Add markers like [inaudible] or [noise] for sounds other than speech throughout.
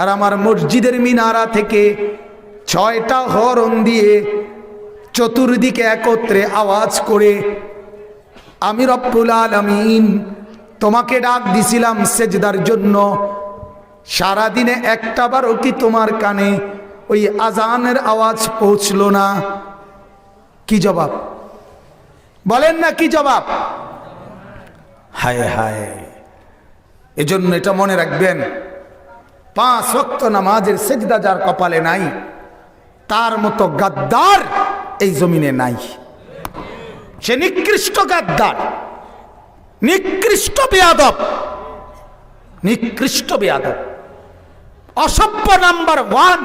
আর আমার মসজিদের মিনারা থেকে ছয়টা হরণ দিয়ে চতুর্দিকে একত্রে আওয়াজ করে, আমি রব্বুল আলমিন তোমাকে ডাক দিছিলাম সেজদার জন্য। সারাদিনে একটা বারও কি তোমার কানে ওই আজানের আওয়াজ পৌঁছলো না? কি জবাব? বলেন না কি জবাব? হায় হায়, এজন্য এটা মনে রাখবেন পাঁচ ওয়াক্ত নামাজের সেজদা যার কপালে নাই, তার মতো গাদ্দার এই জমিনে নাই। সে নিকৃষ্ট গাদ্দার, নিকৃষ্ট বেয়াদব নিকৃষ্ট বেয়াদব। অসভ্য নাম্বার ওয়ান,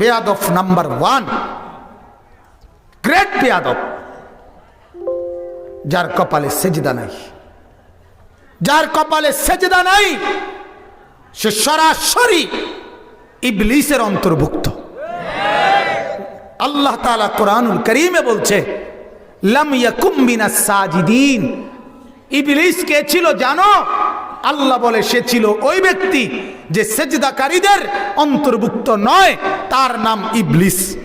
বেয়াদব নাম্বার ওয়ান, গ্রেট বেয়াদব, যার কপালে সেজদা নাই। যার কপালে সেজদা নাই সে সরাসরি ইবলিসের অন্তর্ভুক্ত। আল্লাহ তাআলা কোরআনুল করিমে বলছে সাজিদিন। ইবলিস ছিল জানো? আল্লাহ বলে, সে ছিল ওই ব্যক্তি যে সেজদাকারীদের অন্তর্ভুক্ত নয়, তার নাম ইবলিস।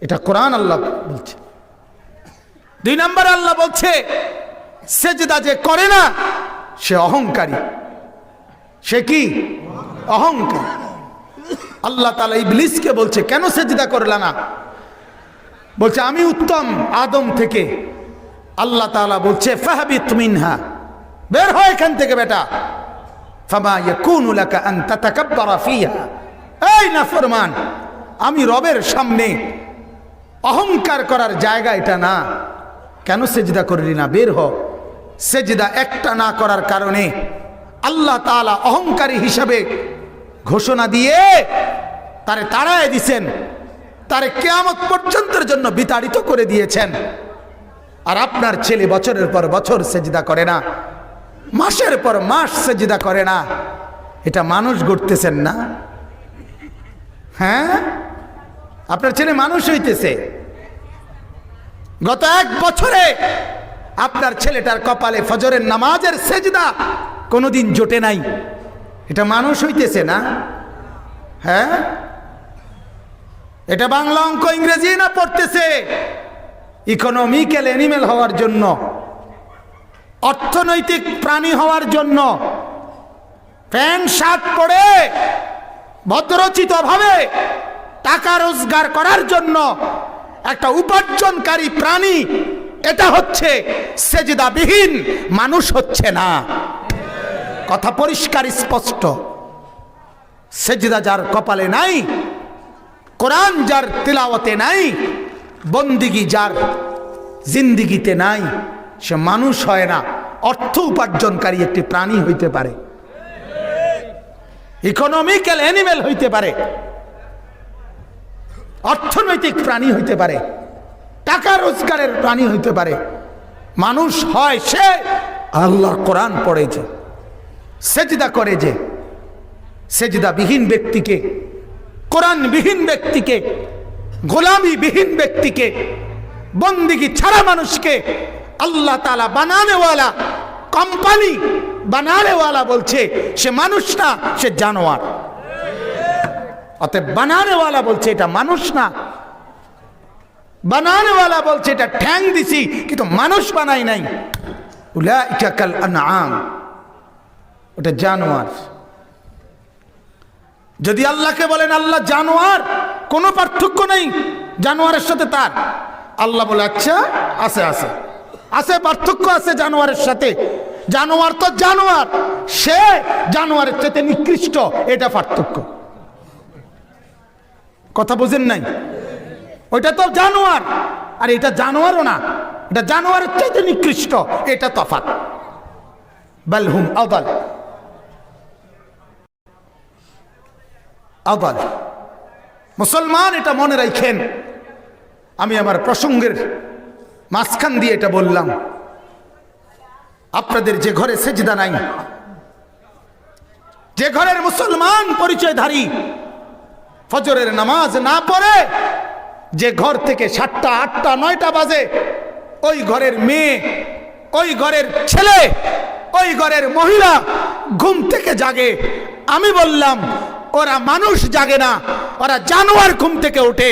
এটা কোরআন আল্লাহ বলছে। দুই নম্বর আল্লাহ বলছে, সেজদা যে করে না, সে অহংকারী। সে কি? অহংকার। আল্লাহ তালা ইবলিসকে বলছে, কেন সেজদা করলা না? বলছে, আমি উত্তম আদম থেকে। আল্লাহ তালা বলছে, ফাহাবিত মিনহা। বের হয় এখান থেকে বেটা। এই নাফরমান আমি রবের সামনে অহংকার করার জায়গা এটা না। কেন সেজদা করলি না? বের হ। সেজদা একটা না করার কারণে আল্লাহ তাআলা অহংকারী হিসাবে ঘোষণা দিয়ে তারে তাড়ায় দিছেন, তারে কেয়ামত পর্যন্তের জন্য বিতাড়িত করে দিয়েছেন। আর আপনার ছেলে বছরের পর বছর সেজদা করে না, মাসের পর মাস সেজিদা করে না, এটা মানুষ গড়তেছেন না? হ্যাঁ? আপনার ছেলে মানুষ হইতেছে। গত এক বছরে আপনার ছেলেটার কপালে ফজরের নামাজের সেজদা কোনোদিন জোটে নাই। এটা মানুষ হইতেছে না। হ্যাঁ? এটা বাংলা অঙ্ক ইংরেজি না পড়তেছে? ইকোনমিক্যাল অ্যানিমেল হওয়ার জন্য। অর্থনৈতিক প্রাণী হওয়ার জন্য। প্যান্ট, শার্ট পরে ভদ্রচিতভাবে টাকা রোজগার করার জন্য একটা উপার্জনকারী প্রাণী। এটা হচ্ছে সেজদাবিহীন। মানুষ হচ্ছে না। কথা পরিষ্কার, স্পষ্ট। সেজদা যার কপালে নাই, কোরআন যার তিলাওয়াতে নাই, বন্দিগি যার জিন্দিগিতে নাই, সে মানুষ হয় না, অর্থ উপার্জনকারী একটি প্রাণী হইতে পারে। ইকোনমিক্যাল অ্যানিমেল হইতে পারে। অর্থনৈতিক প্রাণী হইতে পারে। টাকা রোজগারের প্রাণী হইতে পারে। মানুষ হয় সে, আল্লাহর কোরআন পড়ে যে। সেজদা করে যে সেজদা বিহীন ব্যক্তিকে কোরআন বিহীন ব্যক্তিকে গোলামি বিহীন ব্যক্তিকে, বন্দিগি ছাড়া মানুষকে আল্লাহ তালা বানানেওয়ালা কোম্পানি বানানেওয়ালা বলছে, সে মানুষ না, সে জানোয়ার। অতএব বানানেওয়ালা বলছে, এটা মানুষ না। বানানেওয়ালা বলছে, এটা ঠ্যাং দিছি, কিন্তু মানুষ বানাই নাই। উলাইকা কাল আনআম। ওটা জানোয়ার। যদি আল্লাহকে বলেন আল্লাহ জানোয়ার, কোনো পার্থক্য নেই, জানোয়ারের সাথে তার। আল্লাহ বলে আচ্ছা আছে আছে। আছে, পার্থক্য আছে জানোয়ারের সাথে। জানোয়ার তো জানোয়ার, সে জানোয়ারের চাইতে নিকৃষ্ট, এটা পার্থক্য। কথা বুঝেন নাই? ওইটা তো জানোয়ার। আর, এটা জানোয়ারও না। এটা জানোয়ারের চাইতে নিকৃষ্ট, এটা তফাত বালহুম আদাল। আদাল মুসলমান এটা মনে রাখেন আমি আমার প্রসঙ্গের মাঝখান দিয়ে এটা বললাম। আপনাদের যে ঘরে সেজদা নাই, যে ঘরের মুসলমান পরিচয়ধারী, ফজরের নামাজ না পড়ে, যে ঘর থেকে সাতটা, আটটা, নয়টা বাজে, ওই ঘরের মেয়ে, ওই ঘরের ছেলে, ওই ঘরের মহিলা ঘুম থেকে জাগে। আমি বললাম ওরা মানুষ জাগে না। ওরা জানোয়ার ঘুম থেকে ওঠে,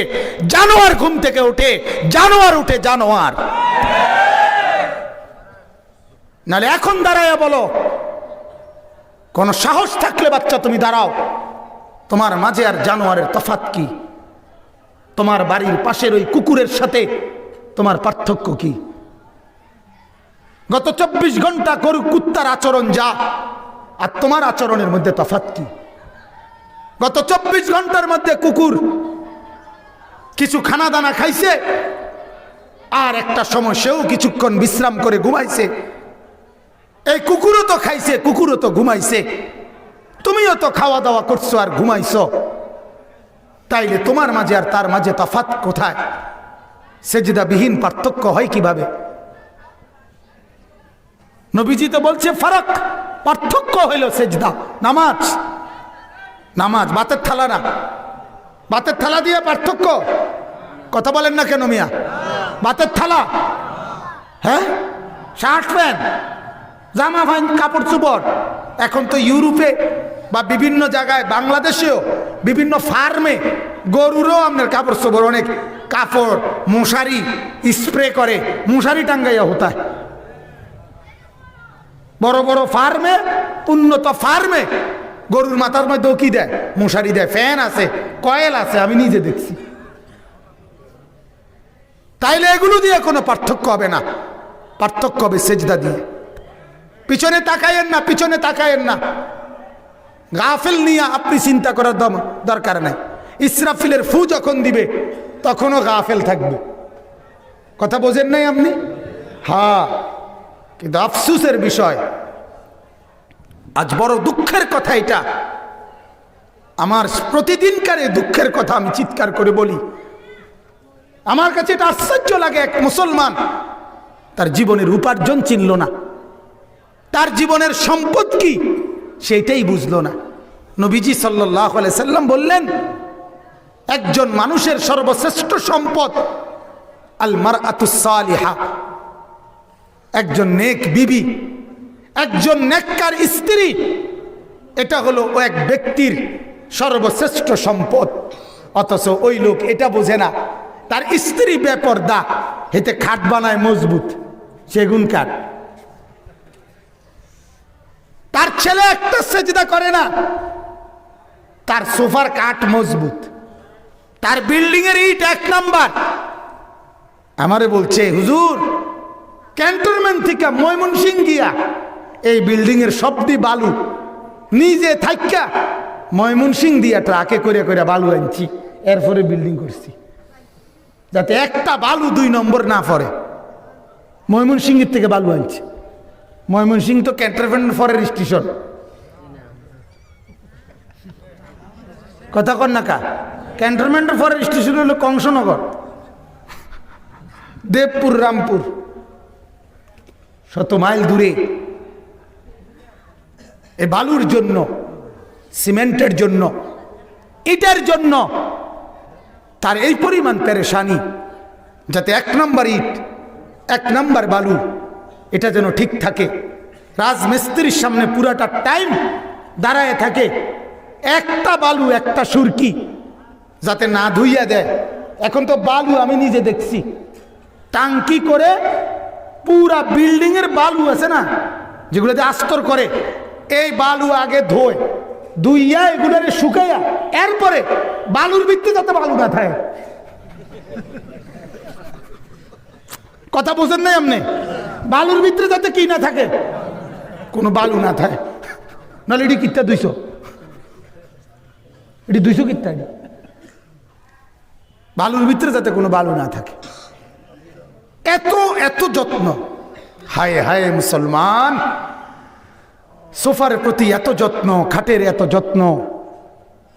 জানোয়ার ঘুম থেকে ওঠে, জানোয়ার উঠে জানোয়ার। নালে এখন দাঁড়ায় বলো, কোন সাহস থাকলে বাচ্চা তুমি দাঁড়াও। তোমার মাঝে আর জানোয়ারের তফাত কি? তোমার বাড়ির পাশের ওই কুকুরের সাথে তোমার পার্থক্য কি? গত চব্বিশ ঘণ্টা করু কুত্তার আচরণ যা, আর তোমার আচরণের মধ্যে তফাত কি? গত চব্বিশ ঘণ্টার মধ্যে কুকুর কিছু খানা দানা খাইছে, আর একটা সময় সেও কিছুক্ষণ বিশ্রাম করে ঘুমাইছে। এই কুকুরও তো খাইছে, কুকুরও তো ঘুমাইছে। তুমিও তো খাওয়া দাওয়া করছ আর ঘুমাইছো। তাইলে তোমার মাঝে আর তার মাঝে তফাত কোথায়? সেজদাবিহীন পার্থক্য হয় কীভাবে? নবীজি তো বলছে, ফারাক, পার্থক্য হইল সেজদা, নামাজ। নামাজ, বাতের থালা না। বাতের থালা দিয়ে পার্থক্য? কথা বলেন না কেন মিয়া? বাতের থালা। হ্যাঁ? শার্ট প্যান্ট, জামা ফাইন কাপড় চোপড়। এখন তো ইউরোপে বা বিভিন্ন জায়গায়, বাংলাদেশেও বিভিন্ন ফার্মে গরুরও আপনার কাপড় চোপড় অনেক কাপড়, মশারি স্প্রে করে। মশারি টাঙ্গাইয়া হতায়। বড় বড় ফার্মে, উন্নত ফার্মে গরুর মাথার মধ্যেও কি দেয়? মশারি দেয়, ফ্যান আছে, কয়েল আছে, আমি নিজে দেখছি। তাইলে এগুলো দিয়ে কোনো পার্থক্য হবে না। পার্থক্য হবে সেজদা দিয়ে। পিছনে তাকায়েন না, পিছনে তাকায়েন না। গাফেল নিয়ে আপনি চিন্তা করার দম দরকার নাই। ইসরাফিলের ফু যখন দিবে, তখনও গাফেল থাকবে। কথা বোঝেন নাই আপনি? হ্যাঁ কিন্তু আফসুসের বিষয় আজ বড় দুঃখের কথা এটা। আমার প্রতিদিনকার এই দুঃখের কথা আমি চিৎকার করে বলি। আমার কাছে এটা আশ্চর্য লাগে এক মুসলমান। তার জীবনের উপার্জন চিনল না। তার জীবনের সম্পদ কি সেইটাই বুঝলো না। নবীজি সাল্লাহ সাল্লাম বললেন, একজন মানুষের সর্বশ্রেষ্ঠ সম্পদ আল মার আতুসালিহা একজন নেক বিবি একজন নেককার স্ত্রী, এটা হলো ও এক ব্যক্তির সর্বশ্রেষ্ঠ সম্পদ। অথচ ওই লোক এটা বোঝে না, তার স্ত্রী বেপরদা, হেতে খাট বানায় মজবুত, সেগুন কাঠ। তার ছেলে একটা সেজদা করে না, তার সোফার কাঠ মজবুত, তার বিল্ডিং এর ইট এক নাম্বার। আমারে বলছে, হুজুর, ক্যান্টনমেন্ট থেকে ময়মনসিং গিয়া এই বিল্ডিং এর সবটি বালু নিজে থাইকা ময়মনসিং দিয়া ট্রাকে করে করে বালু আনছি, এরপরে বিল্ডিং করছি। যাতে একটা বালু দুই নম্বর না পড়ে। ময়মনসিংহের থেকে বালু আনছি। ময়মনসিং তো ক্যান্টনমেন্ট ফরের স্টেশন। কথা কর না কা? ক্যান্টনমেন্ট ফরের স্টেশন হলো কংসনগর, দেবপুর, রামপুর। শত মাইল দূরে। এ বালুর জন্য, সিমেন্টের জন্য, ইটের জন্য তার এই পরিমাণ পেরেশানি যাতে এক নম্বর ইট, এক নম্বর বালু, এটা যেন ঠিক থাকে। রাজমিস্ত্রির সামনে পুরাটা টাইম দাঁড়ায় থাকে। একটা বালু, একটা সুরকি যাতে না ধুইয়া দেয়। এখন তো বালু আমি নিজে দেখছি। টাঙ্কি করে পুরা বিল্ডিং এর বালু আছে না, যেগুলো যে আস্তর করে। এই বালু আগে ধোয়, ধুইয়া এগুলোরে শুকাইয়া, এরপরে বালুর ভিত্তি যাতে বালু না থাকে। কথা বোঝেন নাই আপনি? বালুর ভিতরে যাতে কি না থাকে? কোনো বালু না থাকে। নাহলে এটি কিত্তা দুইশো এটি দুইশো কিত্তা বালুর ভিতরে যাতে কোনো বালু না থাকে। এত এত যত্ন। হায় হায় মুসলমান! সোফার প্রতি এত যত্ন, খাটের এত যত্ন,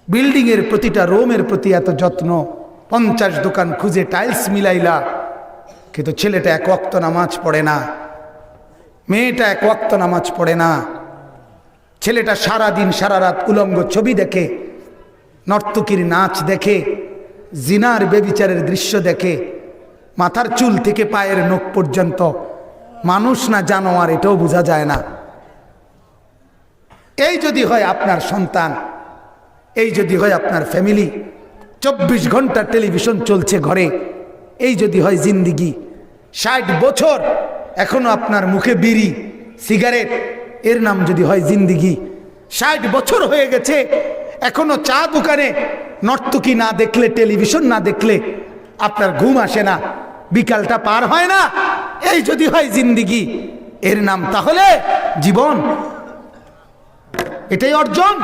বিল্ডিংয়ের প্রতিটা রোমের প্রতি এত যত্ন, পঞ্চাশ দোকান খুঁজে টাইলস মিলাইলা, কিন্তু ছেলেটা এক ওয়াক্ত নামাজ পড়ে না, মেয়েটা এক ওয়াক্ত নামাজ পড়ে না, ছেলেটা সারা দিন সারা রাত উলঙ্গ ছবি দেখে, নর্তকীর নাচ দেখে, জিনার বেবিচারের দৃশ্য দেখে, মাথার চুল থেকে পায়ের নখ পর্যন্ত, মানুষ না জানোয়ার এটাও বোঝা যায় না। এই যদি হয় আপনার সন্তান, এই যদি হয় আপনার ফ্যামিলি চব্বিশ ঘণ্টা টেলিভিশন চলছে ঘরে, এই যদি হয় জিন্দিগি, ষাট বছর এখনও আপনার মুখে বিড়ি সিগারেট এর নাম যদি হয় জিন্দিগি, ষাট বছর হয়ে গেছে, এখনও চা দোকানে নর্তকী না দেখলে টেলিভিশন না দেখলে আপনার ঘুম আসে না, বিকালটা পার হয় না, এই যদি হয় জিন্দিগি, এর নাম তাহলে জীবন। এটাই অর্জন।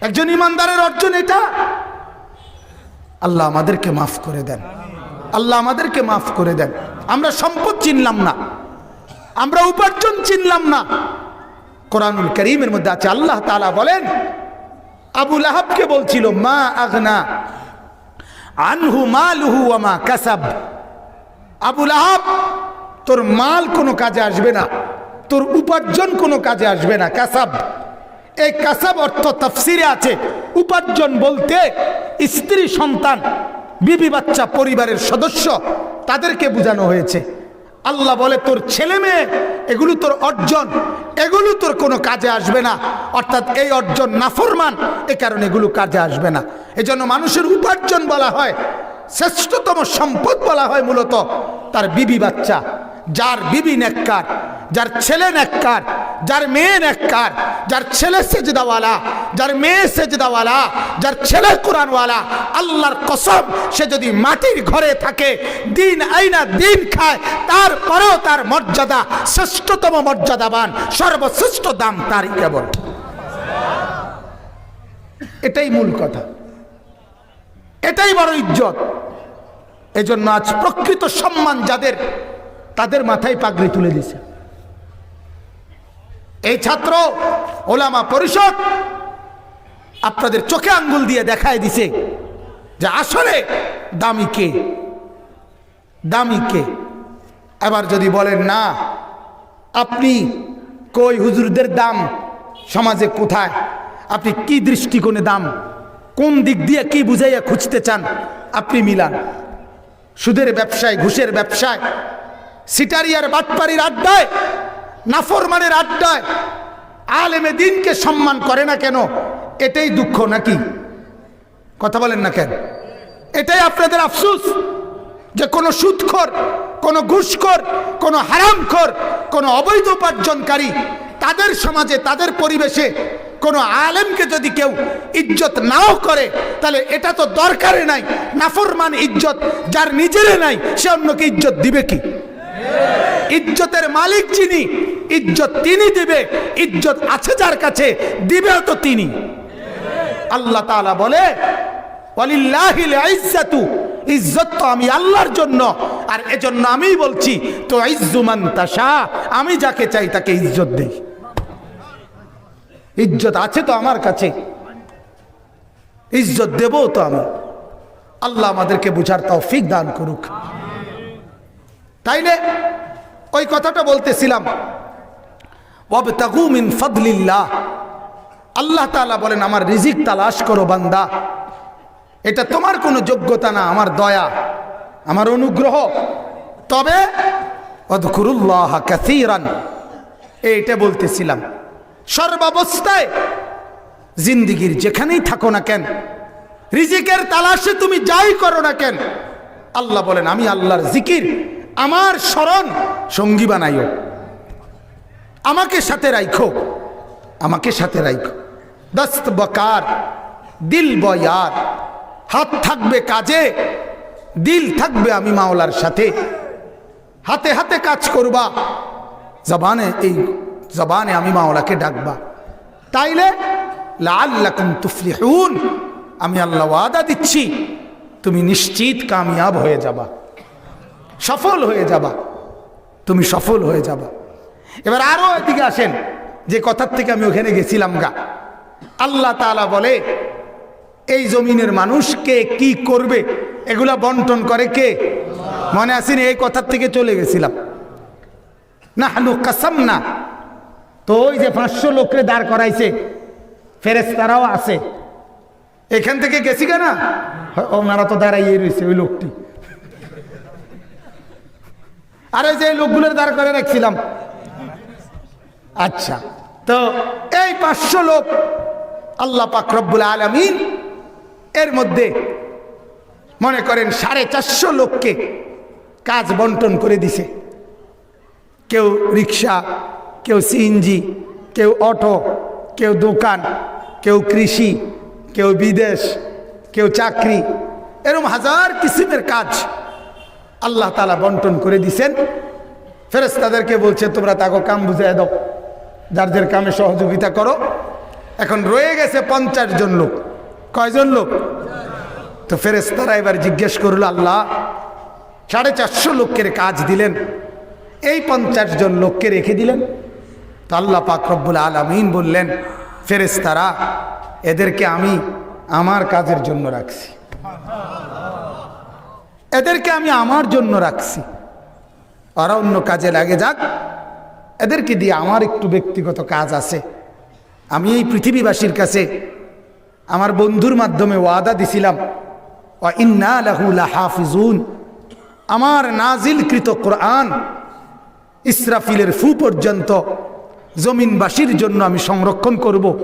একজন ইমানদারের অর্জন এটা। আল্লাহ আমাদেরকে মাফ করে দেন। আল্লাহ আমাদেরকে মাফ করে দেন। আমরা সম্পদ চিনলাম না। আমরা উপার্জন চিনলাম না। কোরআনুল করিমের মধ্যে আছে, আল্লাহ তালা বলেন আবুল আহাবকে বলছিল, মা আগনা আনহু মালুহু আমা কাসাব। আবুল আহাব তোর মাল কোনো কাজে আসবে না। তোর উপার্জন কোনো কাজে আসবে না, কাসাব। এই কাসাব অর্থ তফসিরে আছে, উপার্জন বলতে স্ত্রী, সন্তান, বিবি, বাচ্চা, পরিবারের সদস্য, তাদেরকে বোঝানো হয়েছে। আল্লাহ বলে, তোর ছেলে মেয়ে, এগুলো তোর অর্জন, এগুলো তোর কোনো কাজে আসবে না। অর্থাৎ এই অর্জন নাফরমান, এ কারণে এগুলো কাজে আসবে না। এজন্য মানুষের উপার্জন বলা হয়, শ্রেষ্ঠতম সম্পদ বলা হয় মূলত তার বিবি, বাচ্চা। যার বিবি নেককার, যার ছেলে নেককার, যার মেয়ে নেককার, যার ছেলে সেজদাওয়ালা, যার মেয়ে সেজদাওয়ালা, যার ছেলে কোরআনওয়ালা, আল্লাহর কসম, সে যদি মাটির ঘরে থাকে, দিন আইনা দিন খায়, তারপরেও তার মর্যাদা শ্রেষ্ঠতম মর্যাদাবান, সর্বশ্রেষ্ঠ দাম তারই কেবল। এটাই মূল কথা। এটাই বড় ইজ্জত। এজন্য আজ প্রকৃত সম্মান যাদের তাদের মাথায় পাগড়ি তুলে দিছে এই ছাত্র ওলামা পরিষদ আপনাদের চোখে আঙ্গুল দিয়ে দেখায় দিছে যে আসলে দামি কে? দামি কে? এবার যদি বলেন, না, আপনি কই হুজুরদের দাম সমাজে কোথায়? আপনি কি দৃষ্টিকোণে দাম? কোন দিক দিয়ে কি বুঝাইয়া খুঁজতে চান? আপনি মিলান। সুদের ব্যবসায়, ঘুষের ব্যবসায় সিটারিয়ার বাটপাড়ির আড্ডায়, নাফরমানের আড্ডায়, আলেমে দিনকে সম্মান করে না কেন? এটাই দুঃখ নাকি? কথা বলেন না কেন? এটাই আপনাদের আফসুস যে কোনো সুদখোর, কোনো ঘুষখোর, কোনো হারামখোর, কোনো অবৈধ উপার্জনকারী তাদের সমাজে, তাদের পরিবেশে কোনো আলেমকে যদি কেউ ইজ্জত নাও করে, তাহলে এটা তো দরকারে নাই। নাফরমান ইজ্জত যার নিজেরে নাই, সে অন্যকে ইজ্জত দিবে কি? ইজ্জতের মালিক যিনি, ইজ্জত তিনি দিবে, ইজ্জত আছে যার কাছে, দিবেও তো তিনি। আল্লাহ তাআলা বলে ইজ্জত তো আমি আল্লাহর জন্য, আর এজন্য আমি বলছি তো ইজ্জুমান তাশা, আমি যাকে চাই তাকে ইজ্জত দেই। ইজ্জত আছে তো আমার কাছে, ইজ্জত দেবও তো আমি। আল্লাহ আমাদেরকে বুঝার তৌফিক দান করুক। তাইলে ওই কথাটা বলতেছিলাম। মিন ফাদলিল্লাহ। আল্লাহ তাআলা বলেন, আমার রিজিক তালাশ করো বান্দা। এটা তোমার কোনো যোগ্যতা না, আমার দয়া, আমার অনুগ্রহ। তবে অদকুরুল্লাহ কাসীরান। এইটা বলতেছিলাম। সর্বাবস্থায় জিন্দিগির যেখানেই থাকো না কেন, রিজিকের তালাশে তুমি যাই করো না কেন, আল্লাহ বলেন, আমি আল্লাহর জিকির আমার স্মরণ। সঙ্গী বানাইও। আমাকে সাথে রাইখো। আমাকে সাথে রাইখো। দস্ত বকার, দিল বয়ার। হাত থাকবে কাজে, দিল থাকবে আমি মাওলার সাথে। হাতে হাতে কাজ করবা, জবানে এই জবানে আমি মাওলাকে ডাকবা। তাইলে লাল্লাকুম তুফলিহুন, আমি আল্লাহ ওয়াদা দিচ্ছি, তুমি নিশ্চিত কামিয়াব হয়ে যাবা। সফল হয়ে যাবা। তুমি সফল হয়ে যাবা। এবার আরও এদিকে আসেন। যে কথার থেকে আমি ওখানে গেছিলাম গা। আল্লাহ তাআলা বলে, এই জমিনের মানুষকে কি করবে? এগুলা বন্টন করে কে? মনে আসেনি এই কথার থেকে চলে গেছিলাম। না হানু কাসাম না তো ওই যে পাঁচশো লোকরে দাঁড় করাইছে ফেরেস্তারাও আছে। এখান থেকে গেছি কেনা ওনারা তো দাঁড়াইয়ে রয়েছে, ওই লোকটি। আরে যে লোকগুলোর দাঁড় করে রাখছিলাম। আচ্ছা তো এই পাঁচশো লোক আল্লাহ পাক রব্বুল আলমিন এর মধ্যে মনে করেন সাড়ে চারশো লোককে কাজ বন্টন করে দিছে। কেউ রিক্সা, কেউ সিএনজি, কেউ অটো, কেউ দোকান, কেউ কৃষি, কেউ বিদেশ, কেউ চাকরি এরকম হাজার কিসিমের কাজ আল্লাহ তালা বন্টন করে দিছেন। ফেরেস্তাদেরকে বলছে, তোমরা তাকে কাম বুঝিয়ে দাও। যার যার কামে সহযোগিতা করো। এখন রয়ে গেছে পঞ্চাশ জন লোক। কয়জন লোক? তো ফেরেস্তারা এবার জিজ্ঞেস করল, আল্লাহ, সাড়ে চারশো লোকের কাজ দিলেন। এই পঞ্চাশ জন লোককে রেখে দিলেন? তো আল্লাহ পাক রব্বুল আলমিন বললেন ফেরেস্তারা এদেরকে আমি আমার কাজের জন্য রাখছি। এদেরকে আমি আমার জন্য রাখছি। ওরা অন্য কাজে লাগে, যাক। এদেরকে দিয়ে আমার একটু ব্যক্তিগত কাজ আছে। আমি এই পৃথিবীবাসীর কাছে আমার বন্ধুর মাধ্যমে ওয়াদা দিছিলাম ও ইন্না লাহুলা হাফিজুন আমার নাজিলকৃত কোরআন ইসরাফিলের ফু পর্যন্ত জমিনবাসীর জন্য আমি সংরক্ষণ করব।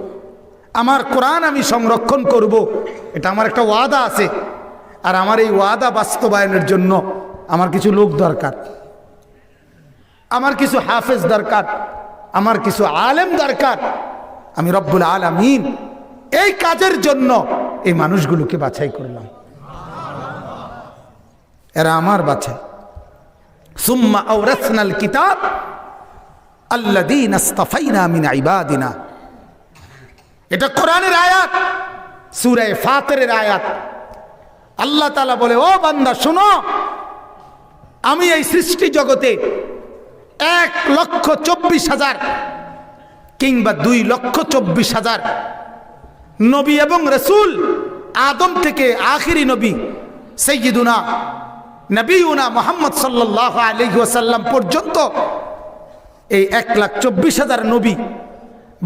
আমার কোরআন আমি সংরক্ষণ করব। এটা আমার একটা ওয়াদা আছে। আর আমার এই ওয়াদা বাস্তবায়নের জন্য আমার কিছু লোক দরকার। আমার কিছু হাফেজ দরকার, আমার কিছু আলেম দরকার। আমি রব্বুল আলমিন এই কাজের জন্য এই মানুষগুলোকে বাছাই করলাম। এরা আমার বাছাই। সুম্মা আওরাসনাল কিতাব আল্লাদিন আস্তাফাইনা মিন ইবাদিনা। এটা কোরআনের আয়াত সূরা ফাতিরের আয়াত। আল্লাহ তালা বলে, ও বান্দা, শোনো, আমি এই সৃষ্টি জগতে এক লক্ষ চব্বিশ হাজার কিংবা দুই লক্ষ চব্বিশ হাজার নবী এবং রসুল, আদম থেকে আখিরি নবী সৈয়দুনা নবীনা মোহাম্মদ সাল্লাহ আলহি পর্যন্ত এই এক লাখ চব্বিশ হাজার নবী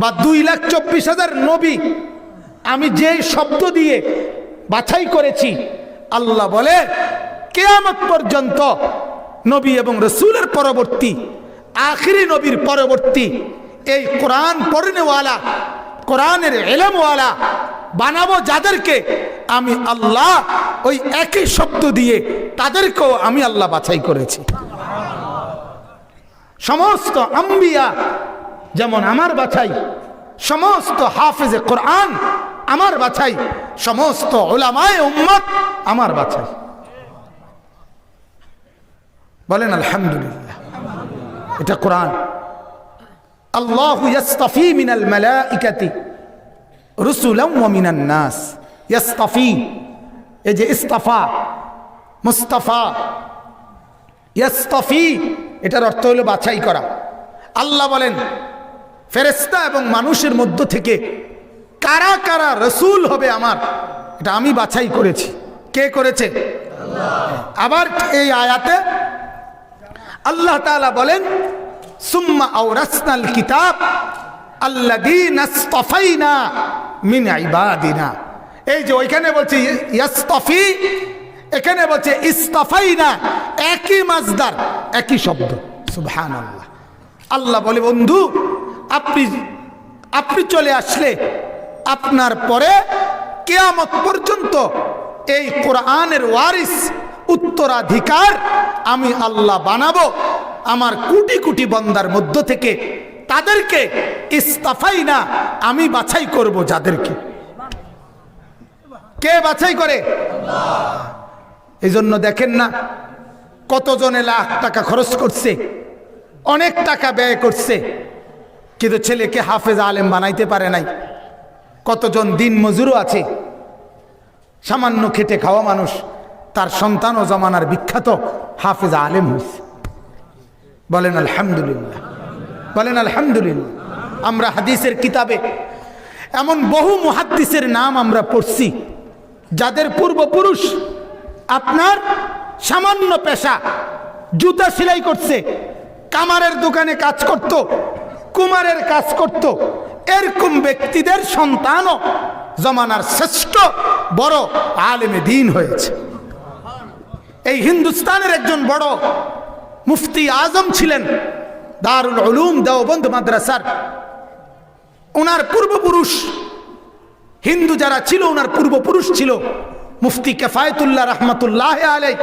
বা দুই লাখ চব্বিশ হাজার নবী, আমি যে শব্দ দিয়ে বাছাই করেছি। আল্লাহ বলে, কেয়ামত পর্যন্ত নবী এবং রসুলের পরবর্তী, আখিরি নবীর পরবর্তী, এই কোরআন পড়নেওয়ালা, কোরআনের এলেমওয়ালা বানাবো যাদেরকে আমি আল্লাহ ওই একই শব্দ দিয়ে তাদেরকেও আমি আল্লাহ বাছাই করেছি। সমস্ত আম্বিয়া যেমন আমার বাছাই, সমস্ত হাফেজে কোরআন আমার বাছাই। সমস্ত ওলামায় উম্মত আমার বাছাই। বলেন, আলহামদুলিল্লাহ। এটা কোরআন। আল্লাহু ইয়াস্তাফি মিনাল মালাইকাতি রুসুলাম ওয়া মিনান নাস। ইয়াস্তাফি, এই যে ইস্তাফা, মুস্তাফা। ইয়াস্তাফি, এটার অর্থ হলো বাছাই করা। আল্লাহ বলেন ফেরেস্তা এবং মানুষের মধ্য থেকে কারা কারা রসুল হবে আমার? এটা আমি বাছাই করেছি। কে করেছে? আবার এই আয়াতে আল্লাহ তাআলা বলেন, সুম্মা আওরাসনাল কিতাব ইসতাফাইনা মিন ইবাদিনা। এই যে ওইখানে বলছে, ইয়াস্তাফি। এখানে বলছে, ইস্তাফাইনা। একই মাজদার একই শব্দ। সুবহানাল্লাহ। আল্লাহ বলে, বন্ধু, আপনি আপনি চলে আসলে আপনার পরে কেয়ামত পর্যন্ত এই কোরআনের ওয়ারিস, উত্তরাধিকার আমি আল্লাহ বানাবো। আমার কোটি কোটি বন্দার মধ্য থেকে তাদেরকে ইস্তাফাই না আমি বাছাই করব যাদেরকে। কে বাছাই করে? এই জন্য দেখেন না, কতজনে লাখ টাকা খরচ করছে, অনেক টাকা ব্যয় করছে, কিন্তু ছেলেকে হাফেজ আলেম বানাইতে পারে নাই। কতজন দিন মজুরও আছে। সামান্য খেটে খাওয়া মানুষ, তার সন্তান ও জমানার বিখ্যাত হাফেজ আলেম হয়েছে বলেন আলহামদুলিল্লাহ। বলেন আলহামদুলিল্লাহ। আমরা হাদিসের কিতাবে এমন বহু মুহাদ্দিসের নাম আমরা পড়ছি, যাদের পূর্বপুরুষ আপনার সামান্য পেশা, জুতা সেলাই করছে, কামারের দোকানে কাজ করত, কুমারের কাজ করত এরকম ব্যক্তিদের সন্তানও জমানার শ্রেষ্ঠ বড় আলেমে দিন হয়েছে। এই হিন্দুস্তানের একজন বড় মুফতি আজম ছিলেন, দারুল উলুম দেওবন্দ মাদ্রাসার। ওনার পূর্বপুরুষ, হিন্দু যারা ছিল, ওনার পূর্বপুরুষ ছিল মুফতি কেফায়তুল্লাহ রহমতুল্লাহ আলাই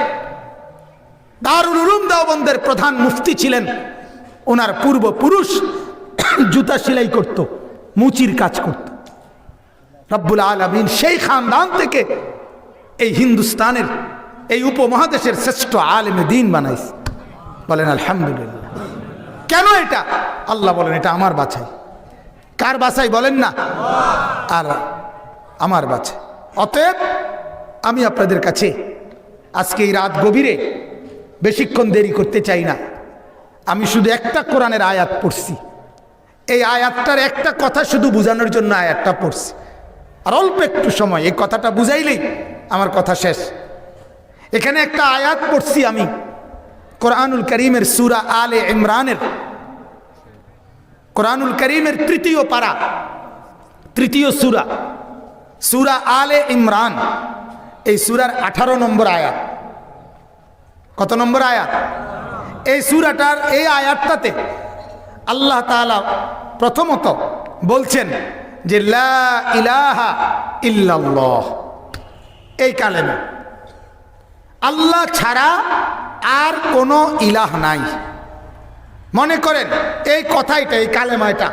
দারুল উলুম দেওবন্দের প্রধান মুফতি ছিলেন, ওনার পূর্বপুরুষ [coughs] জুতা সেলাই করত। মুচির কাজ করত। রব্বুল আলমিন সেই খানদান থেকে এই হিন্দুস্তানের, এই উপমহাদেশের শ্রেষ্ঠ আলেমে দিন বানাইছে। বলেন, আলহামদুলিল্লাহ। কেন এটা? আল্লাহ বলেন, এটা আমার বাছাই। কার বাছাই বলেন না? আর আমার বাছাই। অতএব আমি আপনাদের কাছে আজকে এই রাত গভীরে বেশিক্ষণ দেরি করতে চাই না। আমি শুধু একটা কোরআনের আয়াত পড়ছি। এই আয়াতটার একটা কথা শুধু বোঝানোর জন্য আয়াতটা পড়ছি। আর অল্প একটু সময়, এই কথাটা বুঝাইলেই আমার কথা শেষ। এখানে একটা আয়াত পড়ছি আমি, কোরআনুল করিমের সুরা আলে ইমরানের। কোরআনুল করিমের তৃতীয় পারা, তৃতীয় সুরা সুরা আলে ইমরান। এই সুরার আঠারো নম্বর আয়াত। কত নম্বর আয়াত? এই সুরাটার, এই আয়াতটাতে আল্লাহ তাআলা প্রথমত বলছেন যে, লা ইলাহা ইল্লাল্লাহ। এই কালেমা। আল্লাহ ছাড়া আর কোনো ইলাহ নাই। মনে করেন, এই কথাইটা, এই কালেমাটা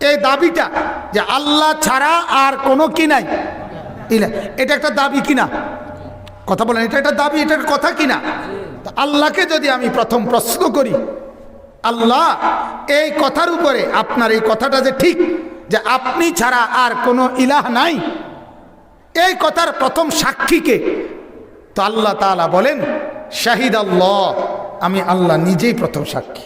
এই দাবিটা যে আল্লাহ ছাড়া আর কোনো কি নাই? ইলা এটা একটা দাবি কিনা? কথা বলেন, এটা একটা দাবি, এটার কথা কিনা? আল্লাহকে যদি আমি প্রথম প্রশ্ন করি আল্লাহ, এই কথার উপরে আপনার এই কথাটা যে ঠিক, যে আপনি ছাড়া আর কোনো ইলাহ নাই। এই কথার প্রথম সাক্ষীকে তো আল্লাহ তালা বলেন, শাহিদ আল্লাহ। আমি আল্লাহ নিজেই প্রথম সাক্ষী।